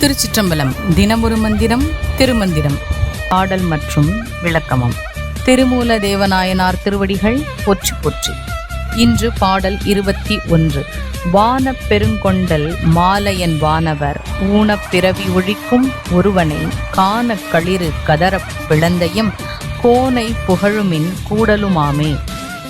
திருச்சிற்றம்பலம். தினமொரு மந்திரம் திருமந்திரம். பாடல் மற்றும் விளக்கமம். திருமூல தேவநாயனார் திருவடிகள் பொற்றி பொற்றி. இன்று பாடல் இருபத்தி ஒன்று. வான பெருங்கொண்டல் மாலையன் வானவர் ஊனப் பிறவி ஒழிக்கும் ஒருவனை காண களிறு கதறப் பிளந்தையும் கோனை புகழுமின் கூடலுமாமே.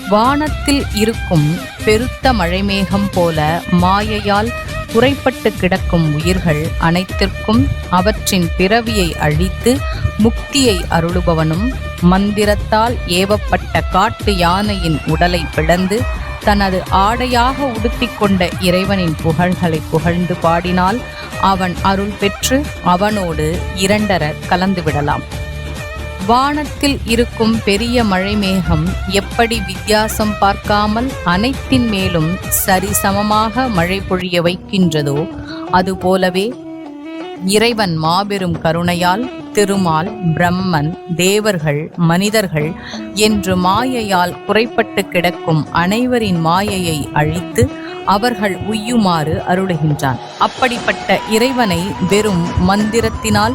வானத்தில் இருக்கும் பெருத்த மழைமேகம் போல மாயையால் குறைப்பட்டு கிடக்கும் உயிர்கள் அனைத்திற்கும் அவற்றின் பிறவியை அழித்து முக்தியை அருளுபவனும் மந்திரத்தால் ஏவப்பட்ட காட்டு யானையின் உடலை பிளந்து தனது ஆடையாக உடுத்திக்கொண்ட இறைவனின் புகழ்களை புகழ்ந்து பாடினால் அவன் அருள் பெற்று அவனோடு இரண்டர கலந்துவிடலாம் வானத்தில் இருக்கும் பெரிய மழை மேகம் எப்படி வித்தியாசம் பார்க்காமல் அனைத்தின் மேலும் சரிசமமாக மழை பொழிய வைக்கின்றதோ அதுபோலவே இறைவன் மாபெரும் கருணையால் திருமால் பிரம்மன் தேவர்கள் மனிதர்கள் என்று மாயையால் குறைப்பட்டு கிடக்கும் அனைவரின் மாயையை அழித்து அவர்கள் உய்யுமாறு அருளுகின்றான். அப்படிப்பட்ட இறைவனை வெறும் மந்திரத்தினால்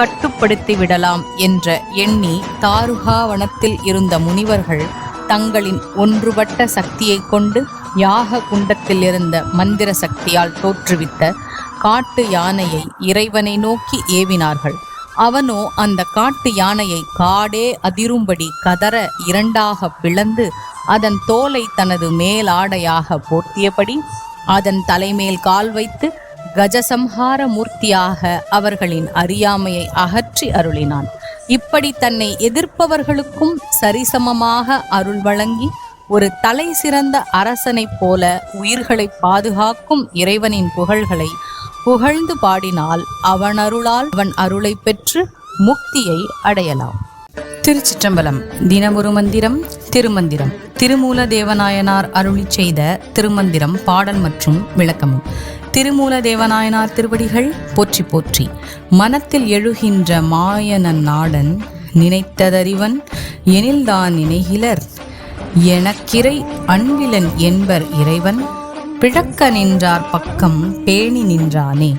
கட்டுப்படுத்தி விடலாம் என்ற எண்ணி தாருகாவனத்தில் இருந்த முனிவர்கள் தங்களின் ஒன்றுபட்ட சக்தியைக் கொண்டு யாக குண்டத்தில் இருந்த மந்திர சக்தியால் தோற்றுவித்த காட்டு யானையை இறைவனை நோக்கி ஏவினார்கள். அவனோ அந்த காட்டு யானையை காடே அதிரும்படி கதற இரண்டாக பிளந்து அதன் தோலை தனது மேலாடையாக போர்த்தியபடி அதன் தலைமேல் கால் வைத்து கஜசம்ஹார மூர்த்தியாக அவர்களின் அறியாமையை அகற்றி அருளினான். இப்படி தன்னை எதிர்ப்பவர்களுக்கும் சரிசமமாக அருள் வழங்கி ஒரு தலை சிறந்த அரசனைப் போல உயிர்களை பாதுகாக்கும் இறைவனின் புகழ்களை புகழ்ந்து பாடினால் அவன் அருளால் அவன் அருளை பெற்று முக்தியை அடையலாம். திருச்சிற்றம்பலம் தினமொரு மந்திரம் திருமந்திரம். திருமூல தேவநாயனார் அருளி செய்த திருமந்திரம் பாடல் மற்றும் விளக்கமும். திருமூல தேவநாயனார் திருவடிகள் போற்றி போற்றி. மனத்தில் எழுகின்ற மாயனன் நாடன் நினைத்ததறிவன் எனில்தான் நினைகிலர். எனக்கிரை அன்பிலன் என்பர் இறைவன் பிழக்க நின்றார் பக்கம் பேணி நின்றானே.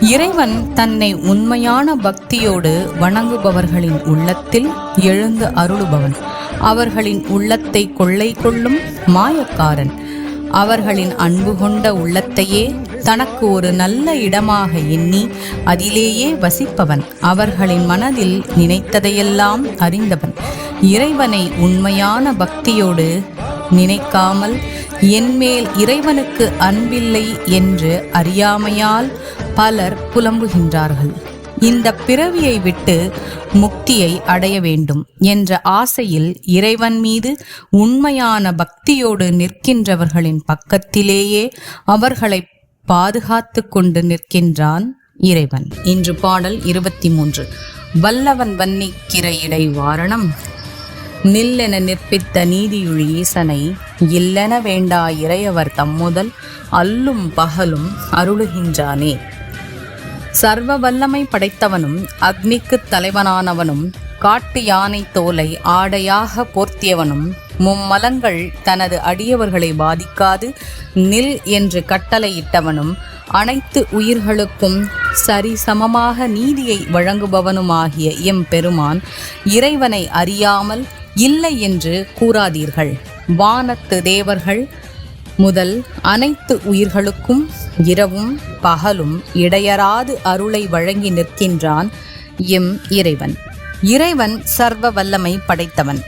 இறைவன் தன்னை உண்மையான பக்தியோடு வணங்குபவர்களின் உள்ளத்தில் எழுந்து அருளுபவன். அவர்களின் உள்ளத்தை கொள்ளை கொள்ளும் மாயக்காரன். அவர்களின் அன்பு கொண்ட உள்ளத்தையே தனக்கு ஒரு நல்ல இடமாக எண்ணி அதிலேயே வசிப்பவன். அவர்களின் மனதில் நினைத்ததையெல்லாம் அறிந்தவன். இறைவனை உண்மையான பக்தியோடு நினைக்காமல் என்மேல் இறைவனுக்கு அன்பில்லை என்று அறியாமையால் பலர் புலம்புகின்றார்கள். இந்த பிறவியை விட்டு முக்தியை அடைய வேண்டும் என்ற ஆசையில் இறைவன் மீது உண்மையான பக்தியோடு நிற்கின்றவர்களின் பக்கத்திலேயே அவர்களை பாதுகாத்து கொண்டு நிற்கின்றான் இறைவன். இன்று பாடல் இருபத்தி மூன்று வல்லவன் வன்னிக்கிற இடை வாரணம் நில்லென நிற்பித்த நீதியுழி ஈசனை இல்லென வேண்டா இறையவர் தம்முதல் அல்லும் பகலும் அருளுகின்றானே. சர்வ வல்லமை படைத்தவனும் அக்னிக்குத் தலைவனானவனும் காட்டு யானை தோலை ஆடையாக போர்த்தியவனும் மும்மலங்கள் தனது அடியவர்களை பாதிக்காது நில் என்று கட்டளையிட்டவனும் அனைத்து உயிர்களுக்கும் சரிசமமாக நீதியை வழங்குபவனுமாகிய எம் பெருமான் இறைவனை அறியாமல் இல்லை என்று கூறாதீர்கள். வானத்து தேவர்கள் முதல் அனைத்து உயிர்களுக்கும் இரவும் பகலும் இடையராது அருளை வழங்கி நிற்கின்றான் எம் இறைவன். இறைவன் சர்வ வல்லமை படைத்தவன்.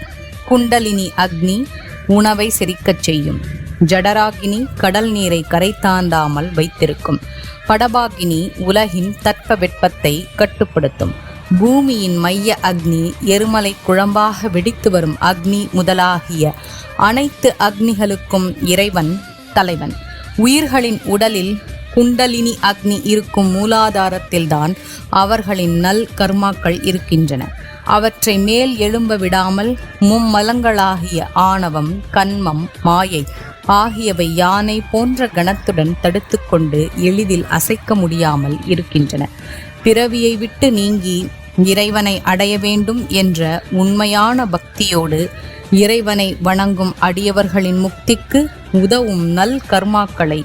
குண்டலினி அக்னி உணவை செரிக்கச் செய்யும். ஜடராகினி கடல் நீரை கரைத்தாண்டாமல் வைத்திருக்கும். படபாகினி உலகின் தட்ப வெட்பத்தை கட்டுப்படுத்தும். பூமியின் மைய அக்னி எருமலை குழம்பாக வெடித்து வரும் அக்னி முதலாகிய அனைத்து அக்னிகளுக்கும் இறைவன் தலைவன். உயிர்களின் உடலில் குண்டலினி அக்னி இருக்கும் மூலாதாரத்தில்தான் அவர்களின் நல் கர்மாக்கள் இருக்கின்றன. அவற்றை மேல் எழும்ப விடாமல் மும்மலங்களாகிய ஆணவம் கண்மம் மாயை ஆகியவை யானை போன்ற கணத்துடன் தடுத்துக்கொண்டு எளிதில் அசைக்க முடியாமல் இருக்கின்றன. பிறவியை விட்டு நீங்கி இறைவனை அடைய வேண்டும் என்ற உண்மையான பக்தியோடு இறைவனை வணங்கும் அடியவர்களின் முக்திக்கு உதவும் நல் கர்மாக்களை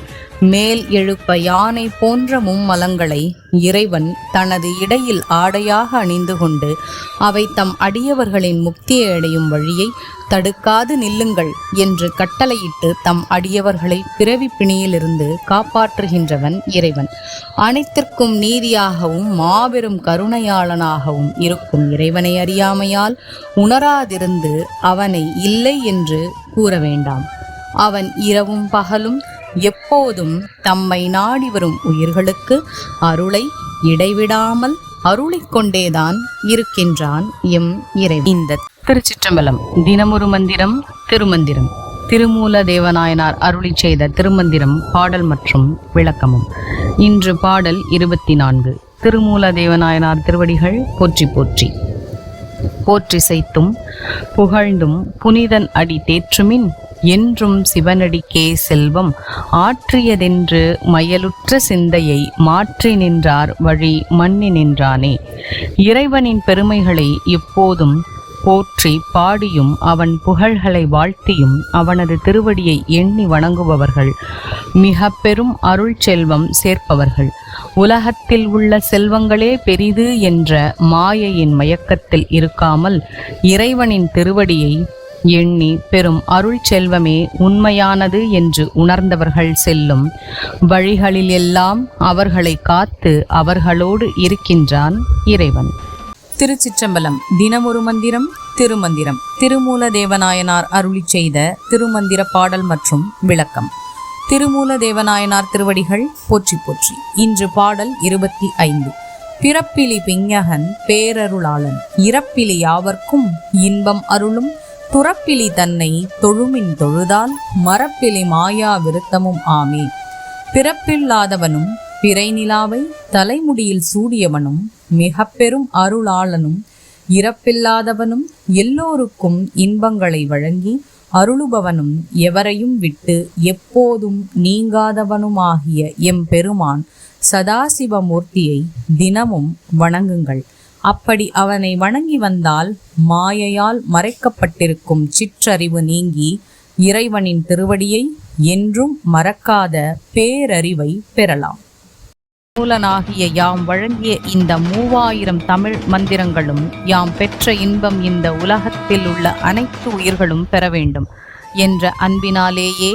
மேல் எழுப்ப யானை போன்ற மும்மலங்களை இறைவன் தனது இடையில் ஆடையாக அணிந்து கொண்டு அவை தம் அடியவர்களின் முக்தியை அடையும் வழியை தடுக்காது நில்லுங்கள் என்று கட்டளையிட்டு தம் அடியவர்களை பிறவி பிணியிலிருந்து காப்பாற்றுகின்றவன் இறைவன். அனைத்திற்கும் நீதியாகவும் மாபெரும் கருணையாளனாகவும் இருக்கும் இறைவனை அறியாமையால் உணராதிருந்து அவனை இல்லை என்று கூற வேண்டாம். அவன் இரவும் பகலும் எப்போதும் தம்மை நாடி வரும் உயிர்களுக்கு அருளை இடைவிடாமல் அருளிக் கொண்டேதான் இருக்கின்றான் எம் இறை இந்த திருச்சிற்றம்பலம் தினமொரு மந்திரம் திருமந்திரம். திருமூல தேவநாயனார் அருளி செய்த திருமந்திரம் பாடல் மற்றும் விளக்கமும். இன்று பாடல் இருபத்தி நான்கு திருமூல தேவநாயனார் திருவடிகள் போற்றி போற்றி. போற்றிசைத்தும் புகழ்ந்தும் புனிதன் அடி தேற்றுமின் என்றும் சிவனடிக்கே செல்வம். ஆற்றியதென்று மயலுற்ற சிந்தையை மாற்றி நின்றார் வழி மன்னி நின்றானே. இறைவனின் பெருமைகளை எப்போதும் போற்றி பாடியும் அவன் புகழ்களை வாழ்த்தியும் அவனது திருவடியை எண்ணி வணங்குபவர்கள் மிக பெரும் அருள் செல்வம் சேர்ப்பவர்கள். உலகத்தில் உள்ள செல்வங்களே பெரிது என்ற மாயையின் மயக்கத்தில் இருக்காமல் இறைவனின் திருவடியை எண்ணி பெரும் அருள் செல்வமே உண்மையானது என்று உணர்ந்தவர்கள் செல்லும். வழிகளில் எல்லாம் அவர்களை காத்து அவர்களோடு இருக்கின்றான் இறைவன். திருச்சிற்றம்பலம் தினமொரு மந்திரம் திருமந்திரம். திருமூல தேவநாயனார் அருளி செய்த திருமந்திர பாடல் மற்றும் விளக்கம். திருமூல தேவநாயனார் திருவடிகள் போற்றி போற்றி. இன்று பாடல் இருபத்தி ஐந்து. பிறப்பிலி பிஞகன் பேரருளாளன். இறப்பிலி யாவர்க்கும் இன்பம் அருளும். துறப்பிலி தன்னை தொழுமின் தொழுதால் மரப்பிலி மாயா விருத்தமும் ஆமே. பிறப்பில்லாதவனும் பிறை நிலாவை தலைமுடியில் சூடியவனும் மிக பெரும் அருளாளனும் இறப்பில்லாதவனும் எல்லோருக்கும் இன்பங்களை வழங்கி அருளுபவனும் எவரையும் விட்டு எப்போதும் நீங்காதவனுமாகிய எம் பெருமான் சதாசிவமூர்த்தியை தினமும் வணங்குங்கள். அப்படி அவனை வணங்கி வந்தால் மாயையால் மறைக்கப்பட்டிருக்கும் சிற்றறிவு நீங்கி இறைவனின் திருவடியை என்றும் மறக்காத பேரறிவை பெறலாம். மூலனாகிய யாம் வழங்கிய இந்த மூவாயிரம் தமிழ் மந்திரங்களும் யாம் பெற்ற இன்பம் இந்த உலகத்தில் உள்ள அனைத்து உயிர்களும் பெற வேண்டும் என்ற அன்பினாலேயே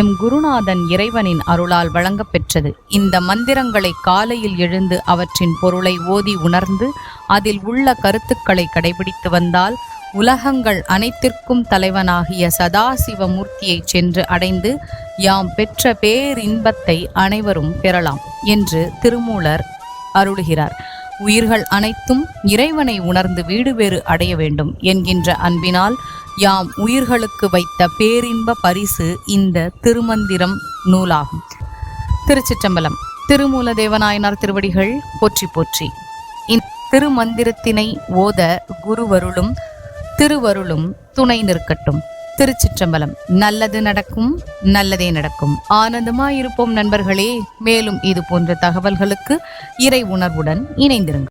எம் குருநாதன் இறைவனின் அருளால் வழங்கப்பெற்றது. இந்த மந்திரங்களை காலையில் எழுந்து அவற்றின் பொருளை ஓதி உணர்ந்து அதில் உள்ள கருத்துக்களை கடைபிடித்து வந்தால் உலகங்கள் அனைத்திற்கும் தலைவனாகிய சதாசிவமூர்த்தியை சென்று அடைந்து யாம் பெற்ற பேரின்பத்தை அனைவரும் பெறலாம் என்று திருமூலர் அருளுகிறார். உயிர்கள் அனைத்தும் இறைவனை உணர்ந்து வீடு வேறு அடைய வேண்டும் என்கின்ற அன்பினால் யாம் உயிர்களுக்கு வைத்த பேரின்ப பரிசு இந்த திருமந்திரம் நூலாகும். திருச்சிற்றம்பலம். திருமூல தேவநாயனார் திருவடிகள் போற்றி போற்றி. இந்த திருமந்திரத்தினை ஓத குருவருளும் திருவருளும் துணை நிற்கட்டும். திருச்சிற்றம்பலம். நல்லது நடக்கும் நல்லதே நடக்கும். ஆனந்தமாயிருப்போம் நண்பர்களே. மேலும் இது போன்ற தகவல்களுக்கு இறை உணர்வுடன் இணைந்திருங்கள்.